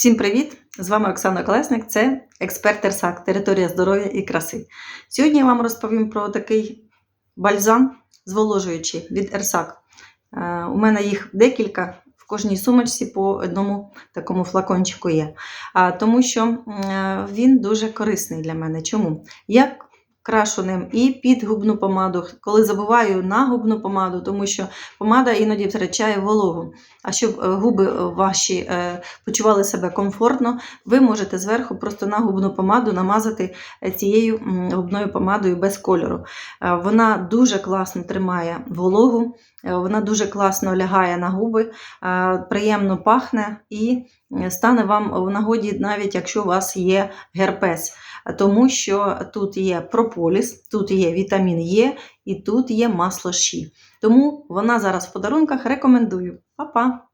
Всім привіт! З вами Оксана Колесник, це експерт Терсак, територія здоров'я і краси. Сьогодні я вам розповім про такий бальзам зволожуючий від Ерсак. Е, У мене їх декілька, в кожній сумочці по одному такому флакончику є. Тому що е, він дуже корисний для мене. Чому? Я крашу ним і під губну помаду, коли забуваю на губну помаду, тому що помада іноді втрачає вологу. А щоб е, губи е, ваші е, почували себе комфортно, ви можете зверху просто на губну помаду намазати цією губною помадою без кольору. Вона дуже класно тримає вологу, вона дуже класно лягає на губи, приємно пахне і стане вам в нагоді, навіть якщо у вас є герпес. Тому що тут є прополіс, тут є вітамін Е і тут є масло Ші. Тому вона зараз в подарунках рекомендую. Па-па!